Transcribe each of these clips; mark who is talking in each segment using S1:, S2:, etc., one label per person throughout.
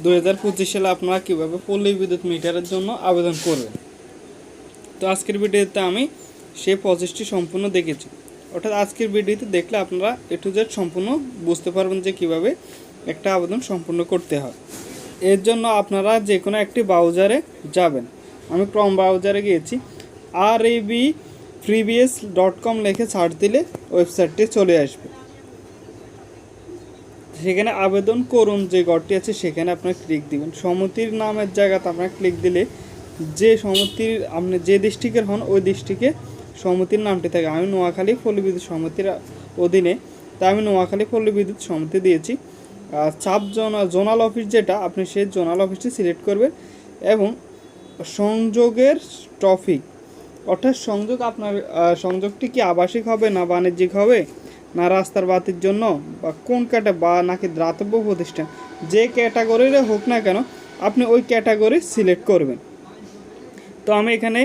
S1: দুই হাজার পঁচিশ সালে আপনারা কীভাবে পল্লী বিদ্যুৎ মিটারের জন্য আবেদন করবেন? তো আজকের ভিডিওতে আমি সেই প্রসেসটি সম্পূর্ণ দেখেছি। অর্থাৎ আজকের ভিডিওতে দেখলে আপনারা এ টু জেড সম্পূর্ণ বুঝতে পারবেন যে কীভাবে একটা আবেদন সম্পূর্ণ করতে হয়। এর জন্য আপনারা যে কোনো একটি ব্রাউজারে যাবেন। আমি ক্রম ব্রাউজারে গিয়েছি। আর A B previous dot com লিখে সার্চ দিলে ওয়েবসাইটটি চলে আসবে। সেখানে আবেদন করুন যে ঘরটি আছে, সেখানে আপনার ক্লিক দিবেন। সমিতির নামের জায়গাতে আপনার ক্লিক দিলে যে সমিতির আপনি যে ডিস্ট্রিক্টের হন, ওই ডিস্ট্রিক্টে সমিতির নামটি থাকে। আমি নোয়াখালী পল্লী সমিতির অধীনে তাই আমি নোয়াখালী পল্লী সমিতি দিয়েছি। জোনা, জোনাল অফিস যেটা, আপনি সেই জোনাল অফিসটি সিলেক্ট করবেন এবং সংযোগের টপিক অর্থাৎ সংযোগ আপনার সংযোগটি কি আবাসিক হবে না বাণিজ্যিক হবে? না রাস্তার বাতির জন্য বা কোন ক্যাটা বা নাকি দাতব্য প্রতিষ্ঠান, যে ক্যাটাগরির হোক না কেন, আপনি ওই ক্যাটাগরি সিলেক্ট করবেন। তো আমি এখানে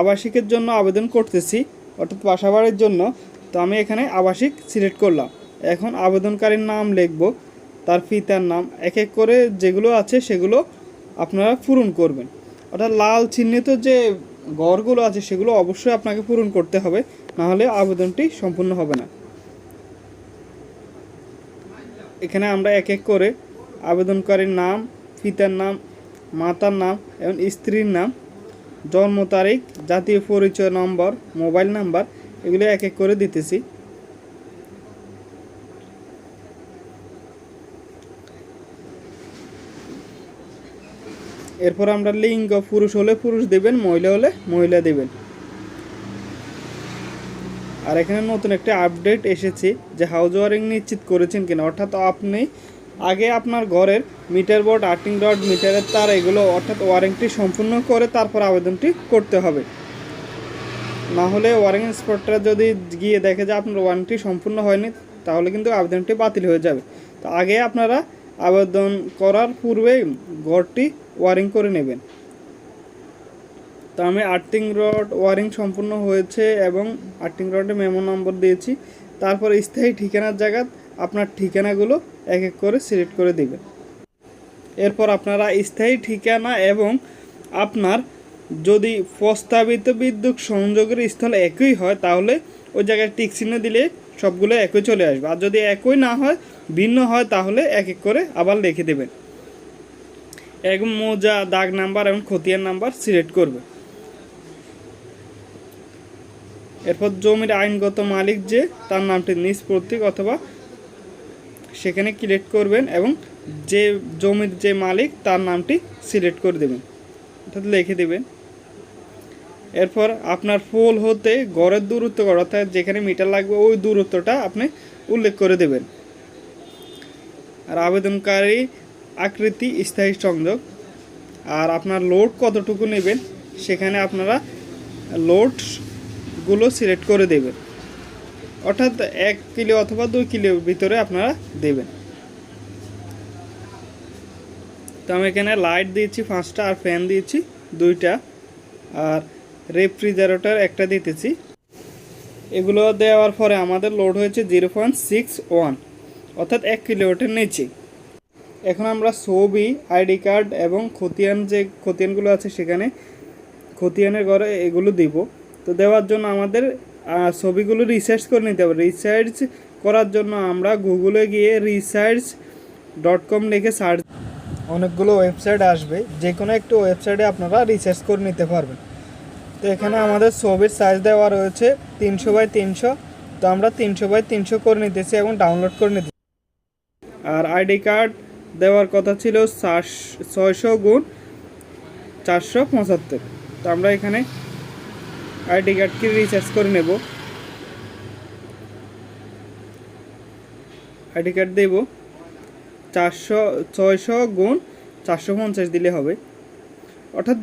S1: আবাসিকের জন্য আবেদন করতেছি, অর্থাৎ বাসাবাড়ির জন্য। তো আমি এখানে আবাসিক সিলেক্ট করলাম। এখন আবেদনকারীর নাম লিখব, তার পিতার নাম, এক এক করে যেগুলো আছে সেগুলো আপনারা পূরণ করবেন। অর্থাৎ লাল চিহ্নিত যে ঘরগুলো আছে সেগুলো অবশ্যই আপনাকে পূরণ করতে হবে, নাহলে আবেদনটি সম্পূর্ণ হবে না। এখানে আমরা এক এক করে আবেদনকারীর নাম, পিতার নাম, মাতার নাম এবং স্ত্রীর নাম, জন্ম তারিখ, জাতীয় পরিচয় নম্বর, মোবাইল নাম্বার এগুলো এক এক করে দিতেছি। এরপর আমরা লিঙ্গ, পুরুষ হলে পুরুষ দেবেন, মহিলা হলে মহিলা দেবেন। আর এখানে নতুন একটা আপডেট এসেছে যে হাউস ওয়ারিং নিশ্চিত করেছেন কিনা। অর্থাৎ আপনি আগে আপনার ঘরের মিটার বোর্ড আর্টিং রড মিটারের তার এগুলো অর্থাৎ ওয়ারিংটি সম্পূর্ণ করে তারপর আবেদনটি করতে হবে। না হলে ওয়ারিং ইন্সপেক্টর যদি গিয়ে দেখে যে আপনার ওয়ারেন্টি সম্পূর্ণ হয়নি, তাহলে কিন্তু আবেদনটি বাতিল হয়ে যাবে। তো আগে আপনারা আবেদন করার পূর্বেই ঘরটি ওয়ারিং করে নেবেন। তো আমি আর্থিং রড ওয়ারিং সম্পূর্ণ হয়েছে এবং আর্থিং রডে মেমো নম্বর দিয়েছি। তারপর স্থায়ী ঠিকানার জায়গা, আপনার ঠিকানাগুলো এক এক করে সিলেক্ট করে দিবেন। এরপর আপনারা স্থায়ী ঠিকানা এবং আপনার যদি প্রস্তাবিত বিদ্যুৎ সংযোগের স্থল একই হয়, তাহলে ওই জায়গায় টিক দিলে সবগুলো একই চলে আসবে। আর যদি একই না হয়, ভিন্ন হয়, তাহলে এক এক করে আবার লিখে দেবেন। এবং মোজা, দাগ নাম্বার এবং খতিয়ান নাম্বার সিলেক্ট করবে এরপর জমির আইনগত মালিক যে, তার নামটি নিজ প্রতীক অথবা সেখানে সিলেক্ট করবেন এবং যে জমির যে মালিক, তার নামটি সিলেক্ট করে দেবেন। অর্থাৎ লিখে দেবেন। এরপর আপনার পোল হতে গড়ের দূরত্ব করা অর্থাৎ যেখানে মিটার লাগবে, ওই দূরত্বটা আপনি উল্লেখ করে দেবেন। আর আবেদনকারী আকৃতি স্থায়ী সংযোগ। আর আপনার লোড কতটুকু নেবেন, সেখানে আপনারা লোডগুলো সিলেক্ট করে দেবেন। অর্থাৎ এক কিলো অথবা দুই কিলোর ভিতরে আপনারা দেবেন। তো আমি এখানে লাইট দিয়েছি পাঁচটা আর ফ্যান দিয়েছি দুইটা। আর রেফ্রিজারেটর একটা দিতেছি। এগুলো দেওয়ার পরে আমাদের লোড হয়েছে জিরো পয়েন্ট সিক্স ওয়ান অর্থাৎ এক কিলোমিটার নিচে। এখন আমরা ছবি আইডি কার্ড এবং খতিয়ান যে খতিয়ানগুলো আছে সেখানে খতিয়ানের ঘরে এগুলো দিব। তো দেওয়ার জন্য আমাদের ছবিগুলো রিসার্চ করে নিতে হবে। রিসার্চ করার জন্য আমরা গুগলে গিয়ে রিসার্চ ডট কম লিখে সার্চ অনেকগুলো ওয়েবসাইট আসবে। যে কোনো একটা ওয়েবসাইটে আপনারা রিসার্চ করে নিতে পারবেন। তো এখানে আমাদের ছবির সাইজ দেওয়া রয়েছে তিনশো বাই তিনশো। তো আমরা তিনশো বাই তিনশো করে নিতেছি এবং ডাউনলোড করে নিতেছি। আর আইডি কার্ড দেওয়ার কথা ছিল ছয়শো গুণ চারশো পঁচাত্তর। তো আমরা এখানে আইডি কার্ডকে রিচার্জ করে নেব? আইডি কার্ড দেব। চারশো, ছয়শো গুণ চারশো পঞ্চাশ দিলে হবে। অর্থাৎ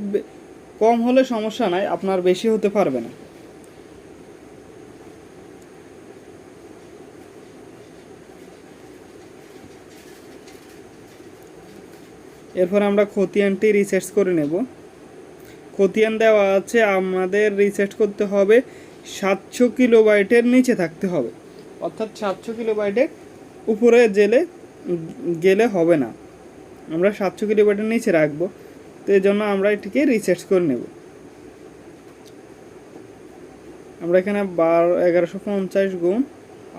S1: কম হলে সমস্যা নাই, আপনার বেশি হতে পারবে না। এরপর আমরা খতিয়ানটি রিসার্চ করে নেব। খতিয়ান দেওয়া আছে, আমাদের রিসার্চ করতে হবে। সাতশো কিলোবাইটের নিচে থাকতে হবে। অর্থাৎ সাতশো কিলোবাইটের উপরে জেলে, গেলে হবে না। আমরা সাতশো কিলোমিটার নিচে রাখব। তো এই জন্য আমরা এটিকে রিচার্জ করে নেব। আমরা এখানে বারো, এগারোশো পঞ্চাশ গুণ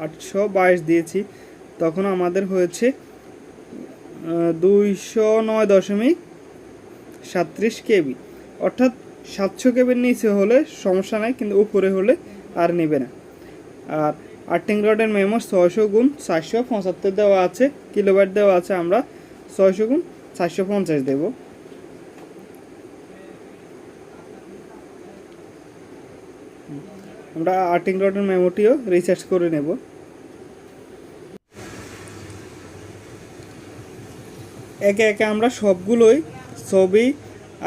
S1: আটশো বাইশ দিয়েছি। তখন আমাদের হয়েছে দুইশো নয় দশমিক সাত্রিশ কেবি। অর্থাৎ সাতশো কেবির নিচে হলে সমস্যা নাই, কিন্তু উপরে হলে আর নেবে না। আর আর্টিং রডের মেমো ছয়শো গুণ চারশো পঁচাত্তর দেওয়া আছে, কিলোবাইট দেওয়া আছে আমরা ছয়শো গুণ চারশো পঞ্চাশ দেবো। আমরা আর্টিং রডের মেমোটিও রিচার্জ করে নেব। একে একে আমরা সবগুলোই ছবি,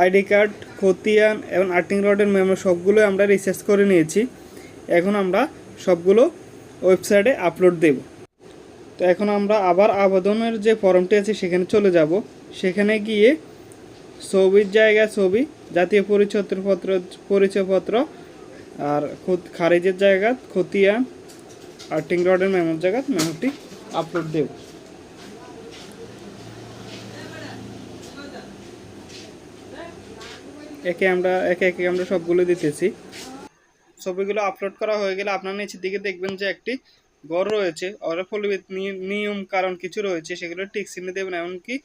S1: আইডি কার্ড খতিয়ান এবং আর্টিং রডের মেমো সবগুলোই আমরা রিসার্চ করে নিয়েছি। এখন আমরা সবগুলো ওয়েবসাইটে আপলোড দেব। তো এখন আমরা আবার আবেদনের যে ফর্মটি আছে, সেখানে চলে যাব। সেখানে গিয়ে ছবির জায়গায় ছবি, জাতীয় পরিচয়পত্র পরিচয়পত্র আর খারিজের জায়গা, খতিয়ান আর্টিং রডের মেমোর জায়গা মেমোটি আপলোড দেব। একে আমরা, একে একে আমরা সবগুলো দিতেছি। ছবিগুলো আপলোড করা হয়ে গেলে আপনার নিচের দিকে দেখবেন যে একটি ঘর রয়েছে। অরফলবিদ নিয়ম কারণ কিছু রয়েছে, সেগুলো টিক চিহ্ন দেবেন এমনকি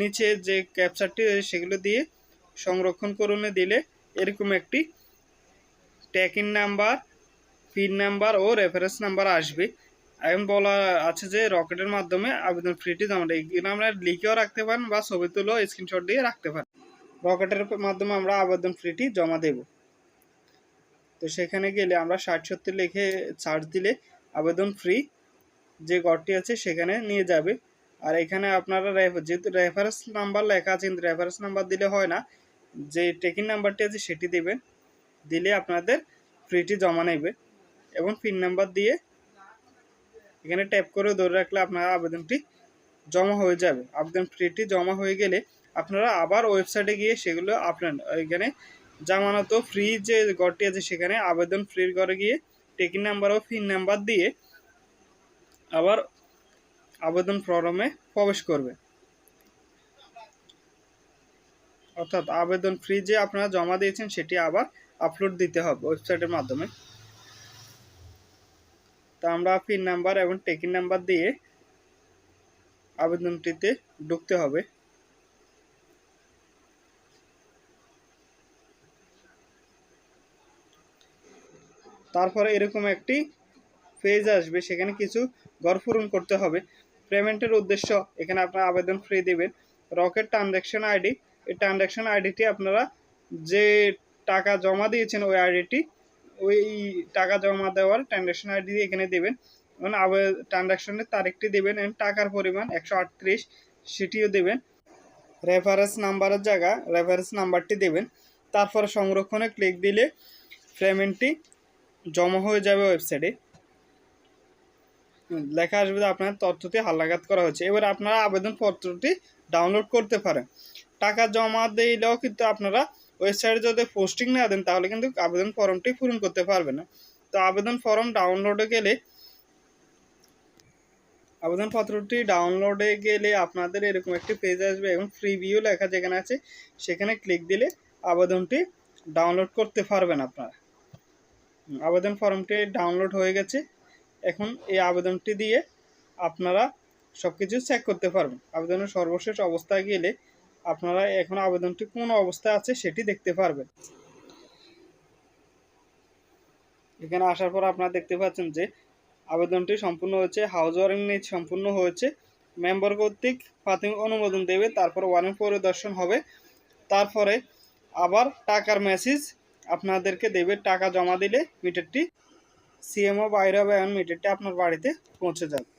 S1: নিচে যে ক্যাপচারটি সেগুলো দিয়ে সংরক্ষণ করুনে দিলে এরকম একটি ট্যাকিং নাম্বার পিন নাম্বার ও রেফারেন্স নাম্বার আসবে। এখন বলা আছে যে রকেটের মাধ্যমে আবেদন ফ্রিটি জমা দেয় আমরা লিখেও রাখতে পারেন বা ছবি তুলেও স্ক্রিনশট দিয়ে রাখতে পারেন। রকেটের মাধ্যমে আমরা আবেদন ফ্রিটি জমা দেব। তো সেখানে গেলে আমরা ষাট সত্তর লিখে সার্চ দিলে আবেদন ফ্রি যে ঘরটি আছে সেখানে নিয়ে যাবে। আর এখানে আপনারা যেহেতু রেফারেন্স নাম্বার লেখা আছে, কিন্তু রেফারেন্স নাম্বার দিলে হয় না, যে টেকিং নাম্বারটি আছে সেটি দেবেন। দিলে আপনাদের ফ্রিটি জমা নেবে এবং পিন নাম্বার দিয়ে এখানে ট্যাপ করে ধরে রাখলে আপনার আবেদনটি জমা হয়ে যাবে। আবেদন ফ্রিটি জমা হয়ে গেলে আপনারা আবার ওয়েবসাইটে গিয়ে সেগুলো আপনার, এখানে জামানত ফ্রি যে ঘরটি আছে সেখানে আবেদন ফ্রির ঘরে গিয়ে টেকিং নাম্বার ও পিন নাম্বার দিয়ে আবার আবেদন ফর্মে প্রবেশ করবে। অর্থাৎ আবেদন ফ্রি যে আপনারা জমা দিয়েছেন সেটি আবার আপলোড দিতে হবে ওয়েবসাইটের মাধ্যমে। তা আমরা পিন নাম্বার এবং টেকিং নাম্বার দিয়ে আবেদনটিতে ঢুকতে হবে। তারপরে এরকম একটি পেজ আসবে, সেখানে কিছু ঘর পূরণ করতে হবে। পেমেন্টের উদ্দেশ্য, এখানে আপনারা আবেদন ফ্রি দেবেন। রকেট ট্রানজ্যাকশন আইডি এই ট্রানজ্যাকশন আইডিটি আপনারা যে টাকা জমা দিয়েছেন, ওই আইডিটি ওই টাকা জমা দেওয়ার ট্রানজ্যাকশন আইডি এখানে দেবেন। এবং ট্রানজ্যাকশনের তারিখটি দেবেন এবং টাকার পরিমাণ একশো আটত্রিশ সেটিও দেবেন। রেফারেন্স নাম্বারের জায়গা রেফারেন্স নাম্বারটি দেবেন। তারপরে সংরক্ষণে ক্লিক দিলে পেমেন্টটি জমা হয়ে যাবে ওয়েবসাইটে লেখা আসবে যে আপনার তথ্যটি হালনাগাদ করা হয়েছে। এবার আপনারা আবেদনপত্রটি ডাউনলোড করতে পারেন। টাকা জমা দিলেও কিন্তু আপনারা ওয়েবসাইটে যদি পোস্টিং না দেন, তাহলে কিন্তু আবেদন ফর্মটি পূরণ করতে পারবে না। তো আবেদন ফর্ম ডাউনলোডে গেলে আবেদনপত্রটি ডাউনলোডে গেলে আপনাদের এরকম একটি পেজ আসবে এবং ফ্রি ভিউ লেখা যেখানে আছে, সেখানে ক্লিক দিলে আবেদনটি ডাউনলোড করতে পারবেন আপনারা। আবেদন ফর্মটি ডাউনলোড হয়ে গেছে। এখন এই আবেদনটি দিয়ে আপনারা সব কিছু চেক করতে পারবেন। আবেদনের সর্বশেষ অবস্থায় গেলে আপনারা এখন আবেদনটি কোন অবস্থায় আছে সেটি দেখতে পারবেন। এখানে আসার পর আপনারা দেখতে পাচ্ছেন যে আবেদনটি সম্পূর্ণ হয়েছে হাউস ওয়ারিং নিজ সম্পূর্ণ হয়েছে। মেম্বার কর্তৃক প্রাথমিক অনুমোদন দেবে, তারপর ওয়ারেন পরিদর্শন হবে। তারপরে আবার টাকার মেসেজ আপনাদেরকে দেবে টাকা জমা দিলে মিটারটি সিএমও বাইরে হবে মিটারটি আপনার বাড়িতে পৌঁছে যাবে।